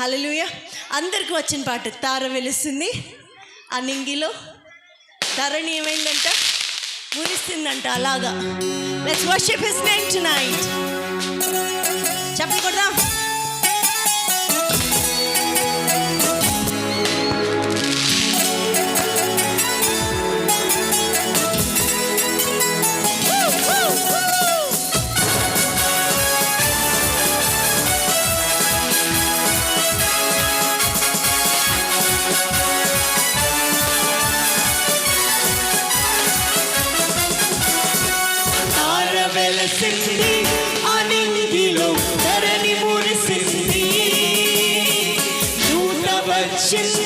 హలలుయ అందరికి వచ్చిన పాట తార వెలుస్తుంది. ఆ నింగిలో ధరణి ఏమైందంట? మురిస్తుందంట అలాగా. చెప్పకూడదు. She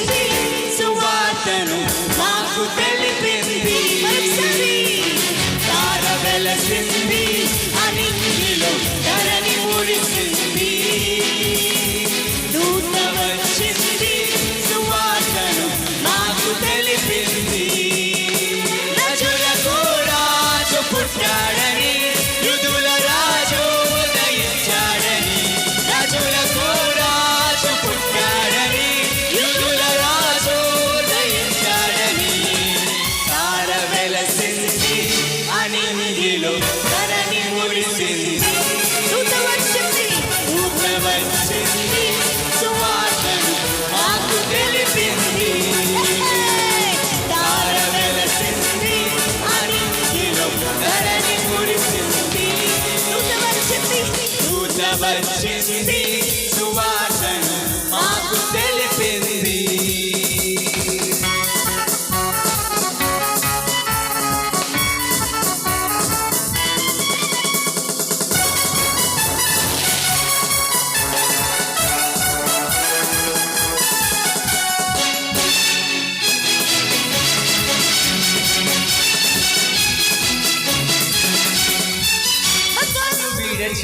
my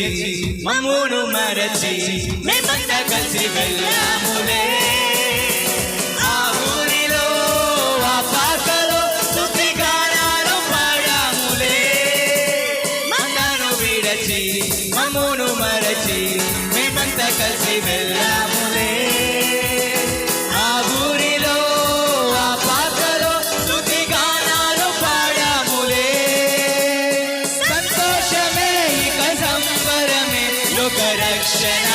చేర్చి మమ్మును మరచి మేమంతా కలిసి వెళ్ళాములే. మమ్మును మరచి మేమంతా కలిసి వెళ్ళాము. Shit.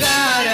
cara.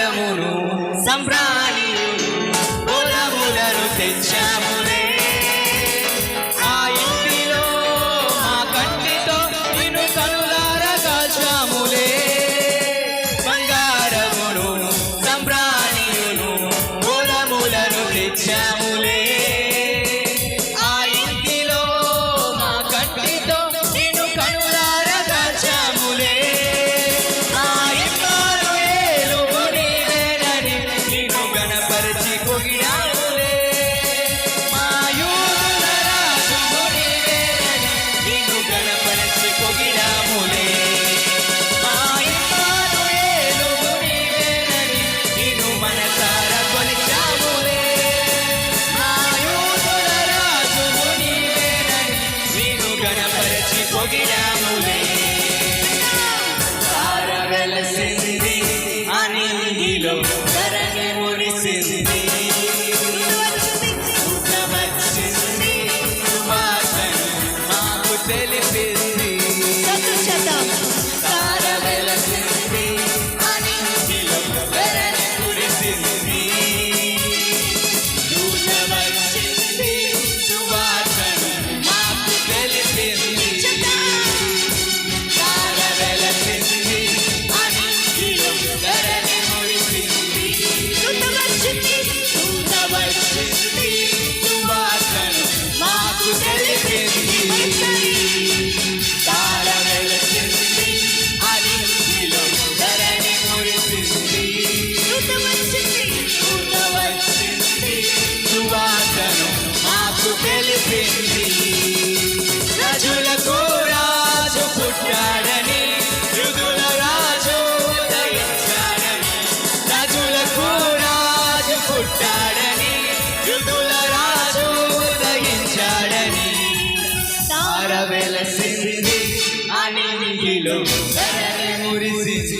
Silly. తెలిసింది రాజు పుట్టాడని యుగుల రాజు ఉదయించాడని రాజులకు రాజు పుట్టాడని యుగుల రాజు ఉదయించాడని తార వెలసింది అని నీలో మురిసింది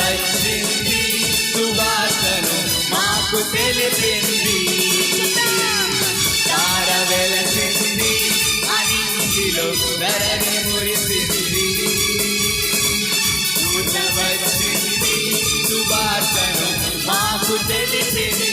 వచ్చింది సువాసను మాకు తెలిపింది మాకు తెలిపింది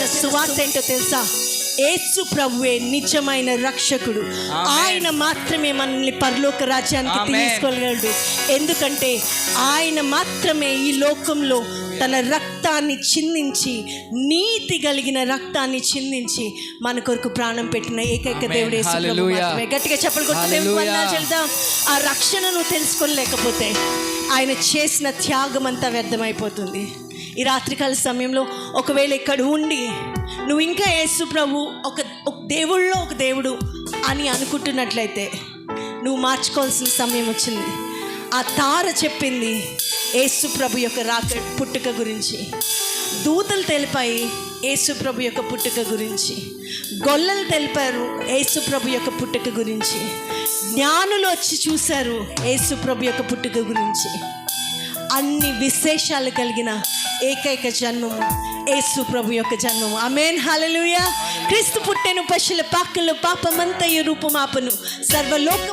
చెప్పిన సువార్త ఏంటో తెలుసా యేసు ప్రభువే నిజమైన రక్షకుడు. ఆయన మాత్రమే మనల్ని పరలోక రాజ్యానికి ఆమేన్. తీసుకెళ్ళగలడు ఎందుకంటే ఆయన మాత్రమే ఈ లోకంలో తన రక్తాన్ని చిందించి నీతి కలిగిన రక్తాన్ని చిందించి మన కొరకు ప్రాణం పెట్టిన ఏకైక. దేవుడు. గట్టిగా చెల్లిద్దాం ఆ రక్షణను తెలుసుకోలేకపోతే ఆయన చేసిన త్యాగం అంతా వ్యర్థమైపోతుంది ఈ రాత్రికాల సమయంలో ఒకవేళ ఇక్కడ ఉండి నువ్వు ఇంకా యేసు ప్రభు ఒక ఒక దేవుళ్ళో ఒక దేవుడు అని అనుకుంటున్నట్లయితే నువ్వు మార్చుకోవాల్సిన సమయం వచ్చింది. ఆ తార చెప్పింది యేసు ప్రభు యొక్క రాక పుట్టుక గురించి. దూతలు తెలిపాయి యేసు ప్రభు యొక్క పుట్టుక గురించి. గొల్లలు తెలిపారు యేసు ప్రభు యొక్క పుట్టుక గురించి. జ్ఞానులు వచ్చి చూశారు యేసు ప్రభు యొక్క పుట్టుక గురించి. అన్ని విశేషాలు కలిగిన ఏకైక జన్మము యేసు ప్రభు యొక్క జన్మము. అమేన్ హల్లెలూయా క్రీస్తు పుట్టెను పశుల పాకలు పాపమంతయు రూపమాపను. సర్వలోక